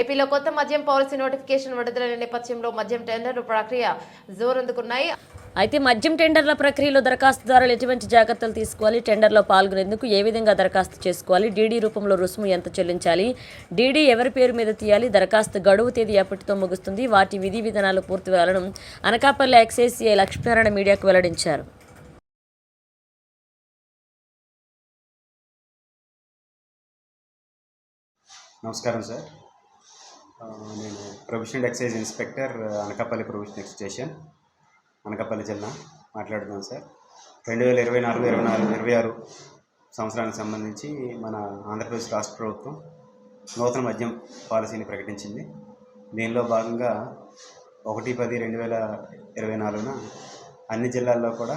ఏపీలో కొత్త మద్యం పాలసీ నోటిఫికేషన్ విడుదలైన నేపథ్యంలో మద్యం టెండర్లు ప్రక్రియ జోరందుకున్నాయి. అయితే మద్యం టెండర్ల ప్రక్రియలో దరఖాస్తుదారులు ఎటువంటి జాగ్రత్తలు తీసుకోవాలి? టెండర్లో పాల్గొనేందుకు ఏ విధంగా దరఖాస్తు చేసుకోవాలి? డీడీ రూపంలో రుసుము ఎంత చెల్లించాలి? డీడీ ఎవరి పేరు మీద తీయాలి? దరఖాస్తు గడువు తేదీ ఎప్పటితో ముగుస్తుంది? వాటి విధి విధానాలు పూర్తి వివరాలను అనకాపల్లి ఎక్సైజ్ సిఐ లక్ష్మీనారాయణ మీడియాకు వెల్లడించారు. నమస్కారం సార్. నేను provisional excise inspector Anakapalli provisional station Anakapalli జిల్లా మాట్లాడుతున్నాను సార్. రెండు వేల ఇరవై నాలుగు ఇరవై నాలుగు ఇరవై ఆరు సంవత్సరానికి సంబంధించి మన ఆంధ్రప్రదేశ్ రాష్ట్ర ప్రభుత్వం నూతన మద్యం పాలసీని ప్రకటించింది. దీనిలో భాగంగా ఒకటి పది రెండు వేల ఇరవై నాలుగున అన్ని జిల్లాల్లో కూడా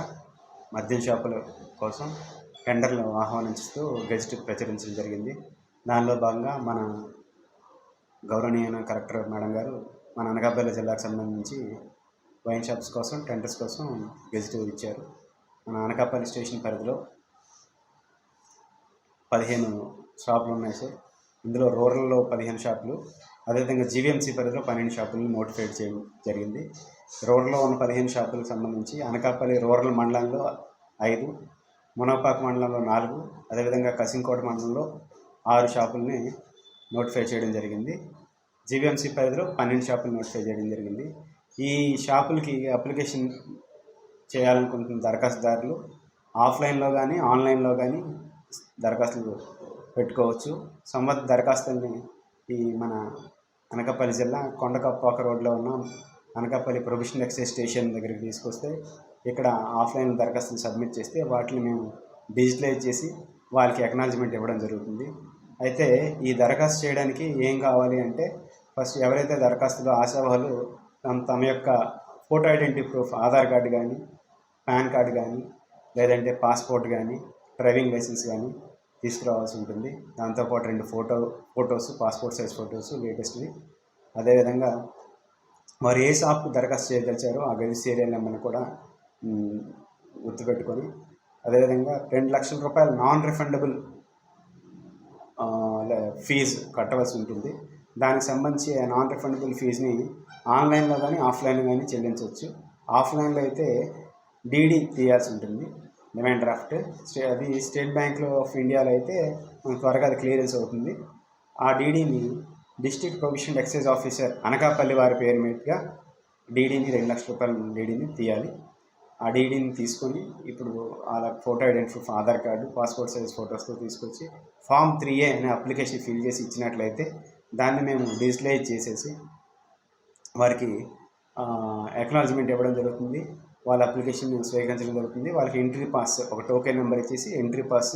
మద్యం షాపుల కోసం టెండర్లు ఆహ్వానిస్తూ గెజిట్ ప్రచురించడం జరిగింది. దానిలో భాగంగా మన గౌరవనీయ కలెక్టర్ మేడం గారు మన అనకాపల్లి జిల్లాకు సంబంధించి వైన్ షాప్స్ కోసం టెంటర్స్ కోసం గెజిట్ ఇచ్చారు. మన అనకాపల్లి స్టేషన్ పరిధిలో పదిహేను షాపులు ఉన్నాయి సార్. ఇందులో రూరల్లో పదిహేను షాపులు అదేవిధంగా జీవీఎంసీ పరిధిలో పన్నెండు షాపులను నోటిఫై చేయడం జరిగింది. రూరల్లో ఉన్న పదిహేను షాపులకు సంబంధించి అనకాపల్లి రూరల్ మండలంలో ఐదు మునపాక మండలంలో నాలుగు అదేవిధంగా కసింకోట మండలంలో ఆరు షాపుల్ని నోటిఫై చేయడం జరిగింది. జీవీఎంసీ పరిధిలో పన్నెండు షాపులు నోటిఫై చేయడం జరిగింది. ఈ షాపులకి అప్లికేషన్ చేయాలనుకుంటున్న దరఖాస్తుదారులు ఆఫ్లైన్లో కానీ ఆన్లైన్లో కానీ దరఖాస్తులు పెట్టుకోవచ్చు. సంవత్ దరఖాస్తుల్ని ఈ మన అనకాపల్లి జిల్లా కొండకప్పాక రోడ్లో ఉన్న అనకాపల్లి ప్రొఫెషనల్ ఎక్సైజ్ స్టేషన్ దగ్గరికి తీసుకొస్తే ఇక్కడ ఆఫ్లైన్ దరఖాస్తులు సబ్మిట్ చేస్తే వాటిని మేము డిజిటలైజ్ చేసి వాళ్ళకి ఎక్నాలజ్మెంట్ ఇవ్వడం జరుగుతుంది. అయితే ఈ దరఖాస్తు చేయడానికి ఏం కావాలి అంటే ఫస్ట్ ఎవరైతే దరఖాస్తులో ఆశావాహులు తమ యొక్క photo identity proof Aadhaar card కానీ పాన్ కార్డు కానీ లేదంటే పాస్పోర్ట్ కానీ డ్రైవింగ్ లైసెన్స్ కానీ తీసుకురావాల్సి ఉంటుంది. దాంతోపాటు రెండు photo photos passport size photos లేటెస్ట్వి. అదేవిధంగా వారు ఏ షాప్కి దరఖాస్తు చేయదలిచారో ఆ గది సీరియల్ నెంబర్ని కూడా గుర్తుపెట్టుకొని అదేవిధంగా రెండు లక్షల రూపాయలు నాన్ రిఫండబుల్ ఫీజు కట్టవలసి ఉంటుంది. దానికి సంబంధించి నాన్ రిఫండబుల్ ఫీజుని ఆన్లైన్లో కానీ ఆఫ్లైన్లో కానీ చెల్లించవచ్చు. ఆఫ్లైన్లో అయితే డీడీ తీయాల్సి ఉంటుంది డిమాండ్ డ్రాఫ్ట్ స్టే అది స్టేట్ బ్యాంక్లో ఆఫ్ ఇండియాలో అయితే మనకు త్వరగా అది క్లియరెన్స్ అవుతుంది. ఆ డీడీని district provision excise officer Anakapalli వారి పేరు మీదుగా డీడీని రెండు లక్షల రూపాయల డీడీని తీయాలి. ఆ డీడీని తీసుకొని ఇప్పుడు వాళ్ళ photo identify Aadhaar card passport size ఫోటోస్తో తీసుకొచ్చి ఫామ్ త్రీ ఏ అనే అప్లికేషన్ ఫిల్ చేసి ఇచ్చినట్లయితే దాన్ని మేము డిజిటలైజ్ చేసేసి వారికి ఎక్నాలజ్మెంట్ ఇవ్వడం జరుగుతుంది. వాళ్ళ అప్లికేషన్ స్వీకరించడం జరుగుతుంది. వాళ్ళకి ఎంట్రీ పాస్ ఒక టోకెన్ నెంబర్ ఇచ్చేసి ఎంట్రీ పాస్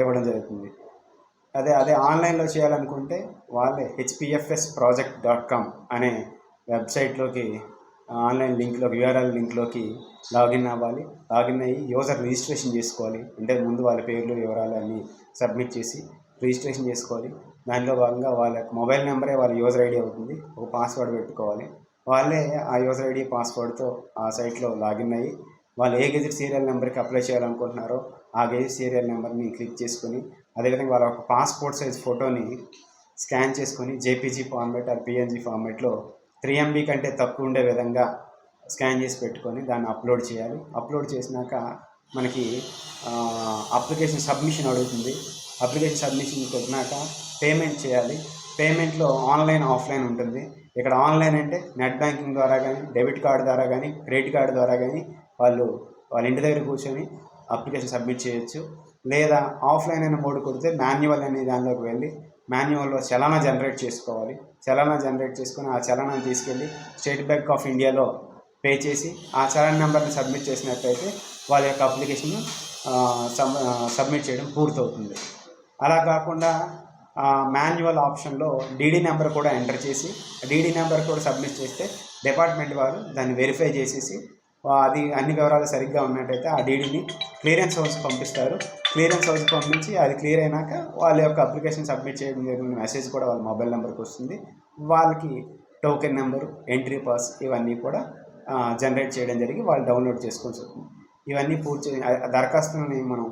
ఇవ్వడం జరుగుతుంది. అదే అదే ఆన్లైన్లో చేయాలనుకుంటే వాళ్ళే హెచ్పిఎఫ్ఎస్ ప్రాజెక్ట్ డాట్ కామ్ అనే వెబ్సైట్లోకి ఆన్లైన్ లింక్లో యూఆర్ఎల్ లింక్లోకి లాగిన్ అవ్వాలి. లాగిన్ అయ్యి యూజర్ రిజిస్ట్రేషన్ చేసుకోవాలి. అంటే ముందు వాళ్ళ పేర్లు వివరాలు అన్నీ సబ్మిట్ చేసి రిజిస్ట్రేషన్ చేసుకోవాలి. దానిలో భాగంగా వాళ్ళ మొబైల్ నెంబరే వాళ్ళ యూజర్ ఐడి అవుతుంది. ఒక పాస్వర్డ్ పెట్టుకోవాలి. వాళ్ళే ఆ యూజర్ ఐడి పాస్వర్డ్తో ఆ సైట్లో లాగిన్ అయ్యి వాళ్ళు ఏ గెజిట్ సీరియల్ నెంబర్కి అప్లై చేయాలనుకుంటున్నారో ఆ గెజిట్ సీరియల్ నెంబర్ని క్లిక్ చేసుకొని అదేవిధంగా వాళ్ళ ఒక పాస్పోర్ట్ సైజ్ ఫోటోని స్కాన్ చేసుకొని జేపీజీ ఫార్మేట్ ఆ పిఎన్జీ ఫార్మేట్లో త్రీ ఎంబీ కంటే తక్కువ ఉండే విధంగా స్కాన్ చేసి పెట్టుకొని దాన్ని అప్లోడ్ చేయాలి. అప్లోడ్ చేసినాక మనకి అప్లికేషన్ సబ్మిషన్ అడుగుతుంది. అప్లికేషన్ సబ్మిషన్ కొట్టినాక పేమెంట్ చేయాలి. పేమెంట్లో ఆన్లైన్ ఆఫ్లైన్ ఉంటుంది. ఇక్కడ ఆన్లైన్ అంటే నెట్ బ్యాంకింగ్ ద్వారా కానీ డెబిట్ కార్డు ద్వారా కానీ క్రెడిట్ కార్డు ద్వారా కానీ వాళ్ళు వాళ్ళ ఇంటి దగ్గర కూర్చొని అప్లికేషన్ సబ్మిట్ చేయొచ్చు. లేదా ఆఫ్లైన్ అనే మోడ్ కొడితే మాన్యువల్ అనే దానిలోకి వెళ్ళి మాన్యువల్లో చలానా జనరేట్ చేసుకోవాలి. చలానా జనరేట్ చేసుకొని ఆ చలానాన్ని తీసుకెళ్ళి స్టేట్ బ్యాంక్ ఆఫ్ ఇండియాలో పే చేసి ఆ చలాన్ నెంబర్ని సబ్మిట్ చేసినట్లయితే వాళ్ళ యొక్క అప్లికేషన్ సబ్మిట్ చేయడం పూర్తవుతుంది. అలా కాకుండా మాన్యువల్ ఆప్షన్లో డీడీ నెంబర్ కూడా ఎంటర్ చేసి డీడీ నెంబర్ కూడా సబ్మిట్ చేస్తే డిపార్ట్మెంట్ వారు దాన్ని వెరిఫై చేసేసి అది అన్ని వివరాలు సరిగ్గా ఉన్నట్టయితే ఆ డీడీని క్లియరెన్స్ హౌస్ పంపిస్తారు. క్లియరెన్స్ హౌస్ పంపించి అది క్లియర్ అయినాక వాళ్ళ యొక్క అప్లికేషన్ సబ్మిట్ చేయడం జరిగిన మెసేజ్ కూడా వాళ్ళ మొబైల్ నెంబర్కి వస్తుంది. వాళ్ళకి టోకెన్ నెంబరు ఎంట్రీ పాస్ ఇవన్నీ కూడా జనరేట్ చేయడం జరిగి వాళ్ళు డౌన్లోడ్ చేసుకోవాల్సి వస్తుంది. ఇవన్నీ పూర్తి దరఖాస్తుని దరఖాస్తులని మనం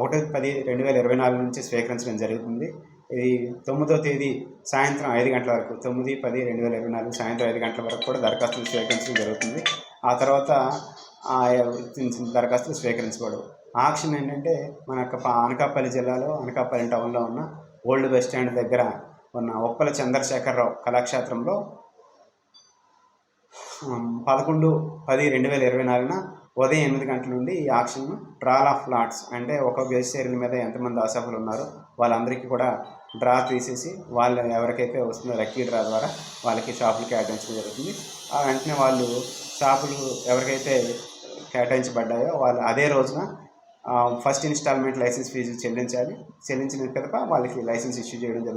ఒకటో పది రెండు వేల ఇరవై నాలుగు నుంచి స్వీకరించడం జరుగుతుంది. ఇది తొమ్మిదో తేదీ సాయంత్రం ఐదు గంటల వరకు తొమ్మిది పది రెండు వేల ఇరవై నాలుగు సాయంత్రం ఐదు గంటల వరకు కూడా దరఖాస్తులు స్వీకరించడం జరుగుతుంది. ఆ తర్వాత ఆ దరఖాస్తులు స్వీకరించబడవు ఆక్షన్ ఏంటంటే మన యొక్క అనకాపల్లి జిల్లాలో అనకాపల్లి టౌన్లో ఉన్న ఓల్డ్ బస్ స్టాండ్ దగ్గర ఉన్న ఉప్పల చంద్రశేఖరరావు కళాక్షేత్రంలో పదకొండు పది రెండు వేల ఇరవై నాలుగున ఉదయం ఎనిమిది గంటల నుండి ఈ ఆక్షన్ డ్రాల్ ఆఫ్ లాట్స్ అంటే ఒక బేసేరీల మీద ఎంతమంది ఆశాపులు ఉన్నారో వాళ్ళందరికీ కూడా డ్రా తీసేసి వాళ్ళు ఎవరికైతే వస్తుందో లక్కీ డ్రా ద్వారా వాళ్ళకి షాపులకి కేటాయించడం జరుగుతుంది. ఆ వెంటనే వాళ్ళు షాపులు ఎవరికైతే కేటాయించబడ్డాయో వాళ్ళు అదే రోజున ఫస్ట్ ఇన్స్టాల్మెంట్ లైసెన్స్ ఫీజు చెల్లించాలి. చెల్లించిన తర్వాత వాళ్ళకి లైసెన్స్ ఇష్యూ చేయడం జరుగుతుంది.